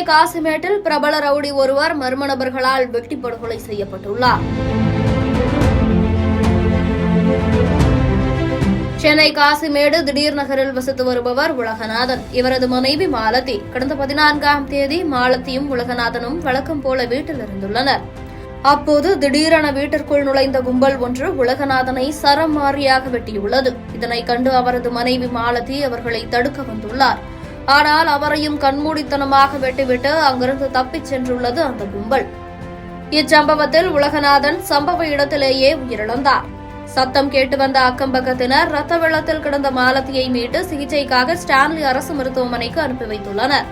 சென்னை காசிமேட்டில் பிரபல ரவுடி ஒருவர் மர்ம நபர்களால் வெட்டி படுகொலை செய்யப்பட்டுள்ளார். சென்னை காசிமேடு திடீர் நகரில் வசித்து வருபவர் உலகநாதன். இவரது மனைவி மாலதி. கடந்த பதினான்காம் தேதி மாலத்தியும் உலகநாதனும் வழக்கம் போல வீட்டில் இருந்துள்ளனர். அப்போது திடீரென வீட்டிற்குள் நுழைந்த கும்பல் ஒன்று உலகநாதனை சரம் மாறியாக வெட்டியுள்ளது. இதனை கண்டு அவரது மனைவி மாலதி அவர்களை தடுக்க வந்துள்ளார். ஆனால் அவரையும் கண்மூடித்தனமாக வெட்டிவிட்டு அங்கிருந்து தப்பிச் சென்றுள்ளது அந்த கும்பல். இச்சம்பவத்தில் உலகநாதன் சம்பவ இடத்திலேயே உயிரிழந்தார். சத்தம் கேட்டு வந்த அக்கம்பக்கத்தினர் ரத்த வெள்ளத்தில் கிடந்த மாலத்தியை மீட்டு சிகிச்சைக்காக ஸ்டான்லி அரசு மருத்துவமனைக்கு அனுப்பி வைத்துள்ளனர்.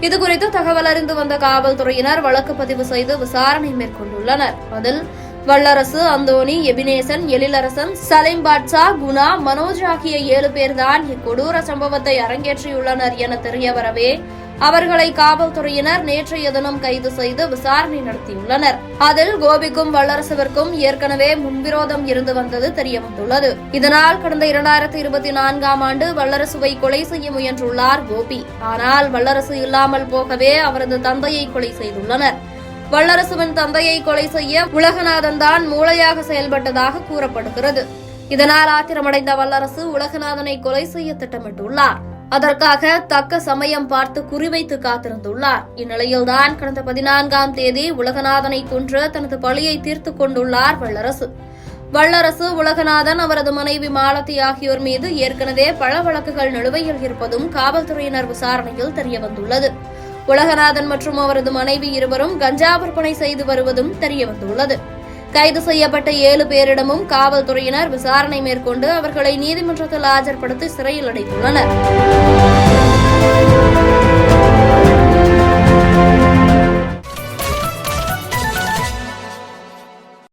இதுகுறித்து தகவல் அறிந்து வந்த காவல்துறையினர் வழக்கு பதிவு செய்து விசாரணை மேற்கொண்டுள்ளனர். அதில் வல்லரசு அந்தோணி எபினேசன் எழிலரசன் சலீம் பாட்சா குணா மனோஜ் ஆகிய ஏழு பேர்தான் இக்கொடூர சம்பவத்தை அரங்கேற்றியுள்ளனர் என தெரியவரவே. அவர்களை காவல்துறையினர் நேற்றைய தினம் கைது செய்து விசாரணை நடத்தியுள்ளனர். அதில் கோபிக்கும் வல்லரசுவிற்கும் ஏற்கனவே முன்விரோதம் இருந்து வந்தது தெரியவந்துள்ளது. இதனால் கடந்த இரண்டாயிரத்தி இருபத்தி நான்காம் ஆண்டு வல்லரசுவை கொலை செய்ய முயன்றுள்ளார் கோபி. ஆனால் வல்லரசு இல்லாமல் போகவே அவரது தந்தையை கொலை செய்துள்ளனர். வல்லரசுவின் தந்தையை கொலை செய்ய உலகநாதன் தான் மூளையாக செயல்பட்டதாக கூறப்படுகிறது. இதனால் ஆத்திரமடைந்த வல்லரசு உலகநாதனை கொலை செய்ய திட்டமிட்டுள்ளார். அதற்காக தக்க சமயம் பார்த்து குறிவைத்து காத்திருந்துள்ளார். இந்நிலையில்தான் கடந்த பதினான்காம் தேதி உலகநாதனை கொன்று தனது பழியை தீர்த்துக் கொண்டுள்ளார் வல்லரசு. வல்லரசு உலகநாதன் அவரது மனைவி மாலதி ஆகியோர் மீது ஏற்கனவே பல வழக்குகள் நிலுவையில் இருப்பதும் காவல்துறையினர் விசாரணையில் தெரியவந்துள்ளது. உலகநாதன் மற்றும் அவரது மனைவி இருவரும் கஞ்சா விற்பனை செய்து வருவதும் தெரியவந்துள்ளது. கைது செய்யப்பட்ட ஏழு பேரிடமும் காவல்துறையினர் விசாரணை மேற்கொண்டு அவர்களை நீதிமன்றத்தில் ஆஜர்படுத்தி சிறையில் அடைத்துள்ளனர்.